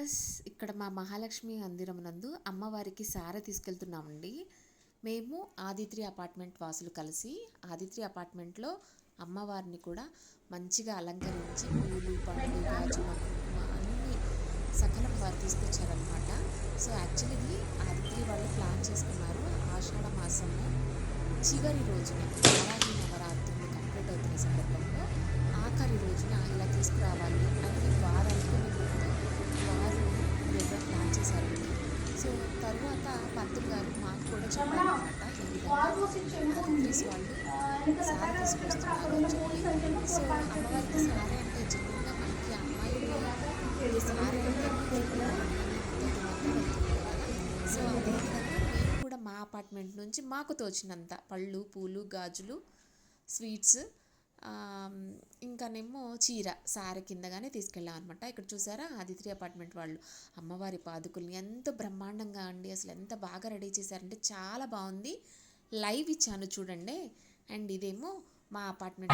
Viewers ఇక్కడ మా మహాలక్ష్మి మందిరం నందు అమ్మవారికి సార తీసుకెళ్తున్నామండి. మేము ఆదిత్రి అపార్ట్మెంట్ వాసులు కలిసి ఆదిత్రి అపార్ట్మెంట్లో అమ్మవారిని కూడా మంచిగా అలంకరించి పూలు పండ్లు రాజు అన్ని సకలం వారు తీసుకొచ్చారనమాట సో యాక్చువల్లీ ఆదిత్రి వాళ్ళు ప్లాన్ చేసుకున్నారు. ఆషాఢ మాసంలో చివరి రోజున వారాహి నవరాత్రులు కంప్లీట్ అవుతున్న సందర్భంలో ఆఖరి రోజున ఇలా తీసుకురావాలి అని వారు సో తర్వాత పంతులు గారు మాకు కూడా చెప్పారనమాట ఈ వాళ్ళు సారీ తీసుకొస్తున్నారు సో అమ్మవారికి సారీ అంటే జనరల్గా మనకి అమ్మాయిలు సారీ అంటే సో అదేవిధంగా మేము కూడా మా అపార్ట్మెంట్ నుంచి మాకు తోచినంత పళ్ళు పూలు గాజులు స్వీట్స్ ఇంకానేమో చీర సారీ కిందగానే తీసుకెళ్ళాం అనమాట ఇక్కడ చూసారా? ఆదిత్రి అపార్ట్మెంట్ వాళ్ళు. అమ్మవారి పాదుకుల్ని ఎంత బ్రహ్మాండంగా అండి. అసలు ఎంత బాగా రెడీ చేశారంటే చాలా బాగుంది. లైవ్ ఇచ్చాను చూడండి. అండ్ ఇదేమో మా అపార్ట్మెంట్.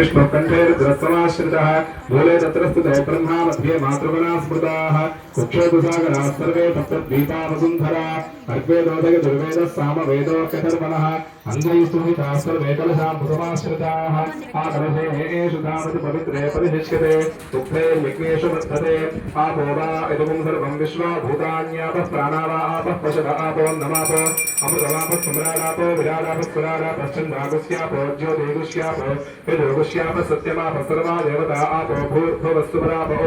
मुखे మూలే తత్రస్తు బ్రహ్మా మధ్యే మాతృమనా స్మృతాః కుక్షేతుసాగరాः సర్వే తత్రద్వీపా వసుంధరా అర్వేదోదయ దుర్వేద సామ వేదోక్యధర్మణः అంగైస్తుహితాः సర్వే కలశాం పుసమాశ్రితాः ఆ కలశే ఏషు కామతి పవిత్రే పరిశిష్యతే. దుగ్ధే యజ్ఞేషు వర్ధతే. ఆ పోరా ఇదముం సర్వం విశ్వ భూతాన్యాప ప్రాణావాప పశువ ఆపో నమాపో అమృతవాప సుమ్రాడాపో విరాడాప స్ఫురాడాపశ్చంద్రాగుస్యాపో జ్యోతిగుష్యాపో యదోగుష్యాప సత్యమాప సర్వా దేవతా ఆపో. भूर्भुवस्तुपराभो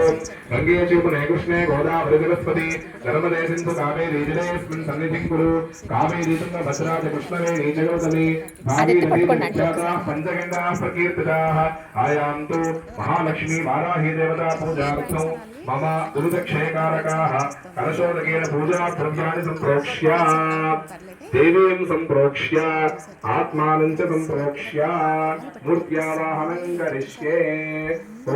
गङ्गे चूपुने कृष्णे गोदावरि बृहस्पति नर्मदे सिन्धु कामेरि जलेऽस्मिन् सन्निधिं कुरु कामेरि तुङ्ग भद्राज कृष्णवे नीचगौतमे भागीरथीत्याः पञ्चगङ्गाः प्रकीर्तिताः आयान्तु महालक्ष्मी वाराही देवता पूजार्थं मम दुरुदक्षयकारकाः कलशोदकेन पूजाद्रव्याणि सम्प्रोक्ष्य देवीं सम्प्रोक्ष्य आत्मानं च सम्प्रोक्ष्य मूर्त्या वाहनं करिष्ये ॐ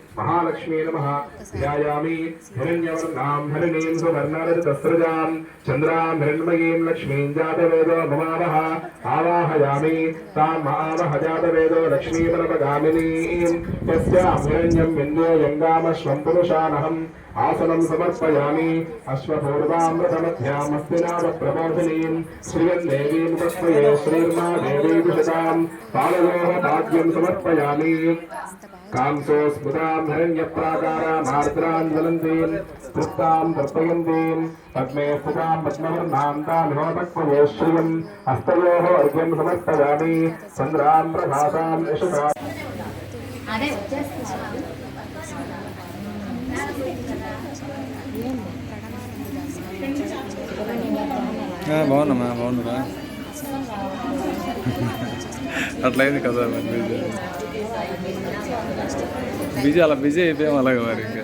महालक्ष्मी नमः ध्यायामि हिरण्यवर्णां हरिणीं सुवर्णरजतस्रजां चन्द्रां हिरण्मयीं लक्ष्मीं जातवेदो ममावह आवाहयामि ताम् आवह जातवेदो लक्ष्मीमनपगामिनीं तस्यां हिरण्यं विन्द्योऽयङ्गामश्वं पुरुषानहम् आसनं समर्पयामि अश्वपूर्वामृतमध्यामस्तिनावप्रबोधिनीं श्रियं देवीं तस्मये श्रीर्मा देवी विशतां पालयोः पाद्यं समर्पयामि కాంసో స్మృతాం హరణ్యప్రాకారామార్ద్రాం జలంతీం తృప్తాం తర్పయంతీం పద్మే స్థితాం పద్మవర్ణాంతామిహోపక్వయేశ్రియం హస్తయోः అర్ఘ్యం సమర్పయామి చంద్రాం ప్రభాసాం యశుగా అదే బాగున్నామా? బాగుండరా అట్లయింది కదా మరి బిజీ. బిజీ అలా బిజీ అయిపోయాం అలాగే మరి ఇంకా.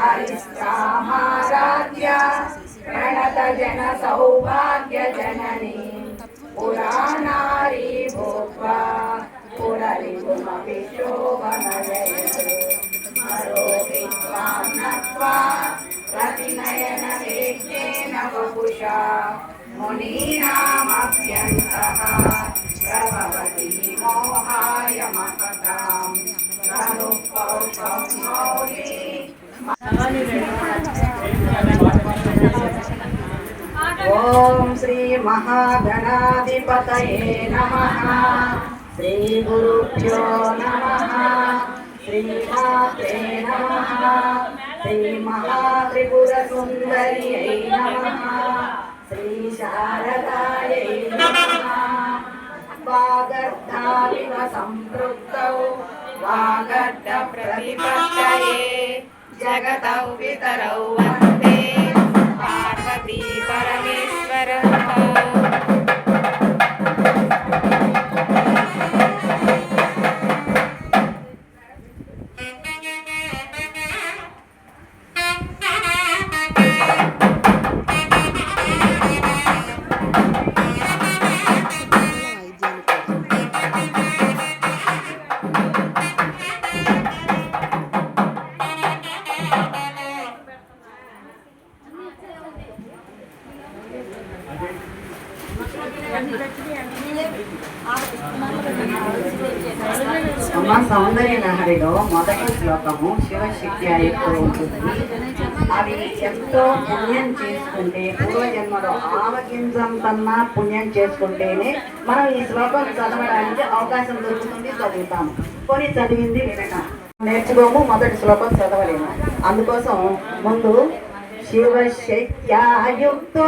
हरिस्तामाराध्य प्रणतजन सौभाग्यजननी पुराणारी मरोऽपि नत्वा प्रतिनयनवेद्येन वपुषा मुनीनामभ्यन्तः प्रभवति मोहाय महतां तनुपौषं मौली ఓం శ్రీ మహాగణాధిపతయే నమ. శ్రీ గురుభ్యో నమ. శ్రీమాత్రే నమ. శ్రీ మహాత్రిపుర సుందర్యై నమ. శ్రీ శారదాయై నమ. వాగర్ధావివ సంపృక్తౌ. వాగర్ధ ప్రతిపత్తయే. జగతౌ పితరౌ వందే అమ్మ సౌందర్య లహరిలో మొదటి శ్లోకము శివశక్తి అయిపో ఉంటుంది. అవి ఎంతో పుణ్యం చేసుకుంటే పూర్వజన్మలో ఆవగింజంతన్నా పుణ్యం చేసుకుంటేనే మనం ఈ శ్లోకం చదవడానికి అవకాశం దొరుకుతుంది చదువుతాము. కొని చదివింది వినటం నేర్చుకోము మొదటి శ్లోకం చదవలేము. అందుకోసం ముందు శివశక్త్యాయుక్తో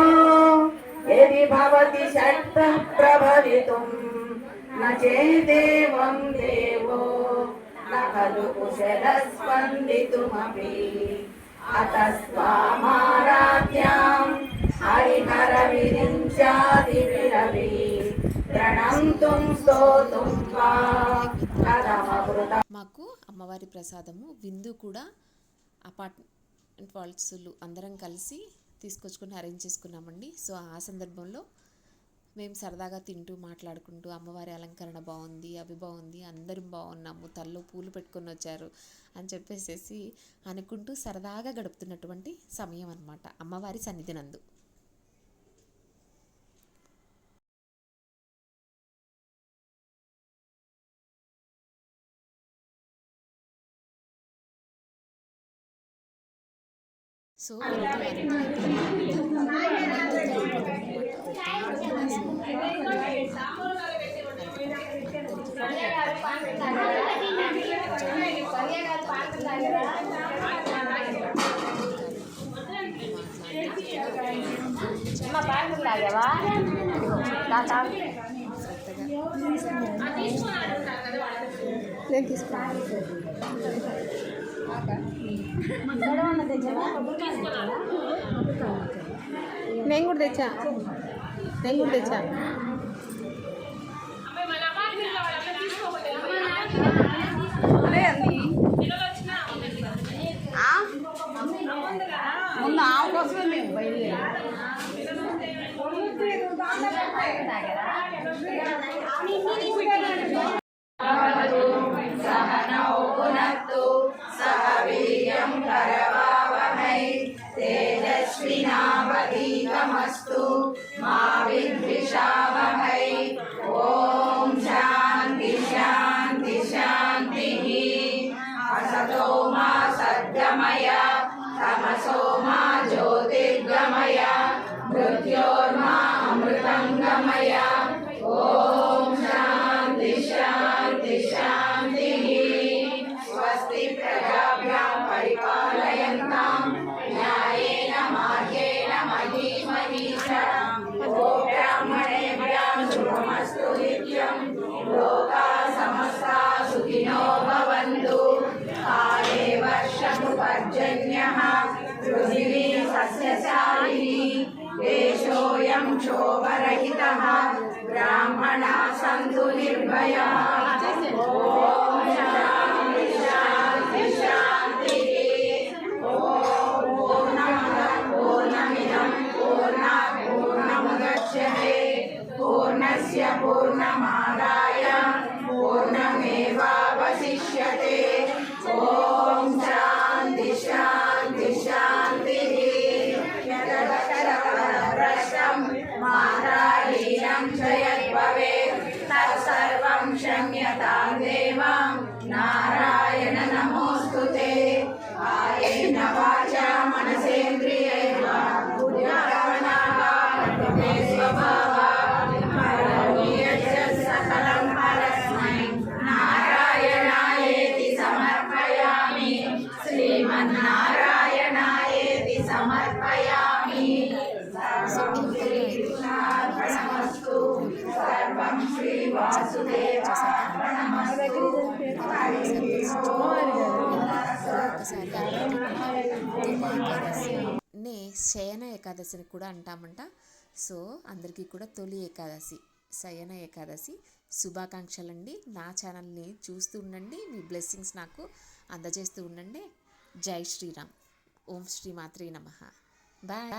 ఏది భవతి శక్త ప్రభవితుం न चेदेवं देवो न खलु कुशलस्पन्दितुमपि అతస్వామారాధ్యాం హరిహర విరించాదిరవి ప్రణంతుం స్తోతుం వా కథమృత మాకు అమ్మవారి ప్రసాదము విందు కూడా అపార్ట్మెంట్ వాల్సులు అందరం కలిసి తీసుకొచ్చుకొని అరేంజ్ చేసుకున్నామండి. సో ఆ సందర్భంలో మేము సరదాగా తింటూ మాట్లాడుకుంటూ అమ్మవారి అలంకరణ బాగుంది అవి బాగుంది అందరం బాగున్నాము తల్లో పూలు పెట్టుకొని వచ్చారు అని చెప్పేసేసి అనుకుంటూ సరదాగా గడుపుతున్నటువంటి సమయం అన్నమాట అమ్మవారి సన్నిధి నందు సో ఇంట్లో అంతా నేను కూడా తెచ్చా. నేను కూడా తెచ్చా. ముందు ఆమె కోసమే మేము బయలుదేరి. तमसो मा ज्योतिर्गमय मृत्यो क्षोभरहितः ब्राह्मणा सन्तु निर्भयाः। ॐ शान्ति शान्ति पूर्णमादाय पूर्णमेवावशिष्यते। నే శయన ఏకాదశిని కూడా అంటామంట. సో అందరికీ కూడా తొలి ఏకాదశి శయన ఏకాదశి. శుభాకాంక్షలండి. నా ఛానల్ని చూస్తూ ఉండండి. మీ బ్లెస్సింగ్స్ నాకు అందజేస్తూ ఉండండి. జై శ్రీరామ్. ఓం శ్రీ మాత్రే నమ. బాయ్.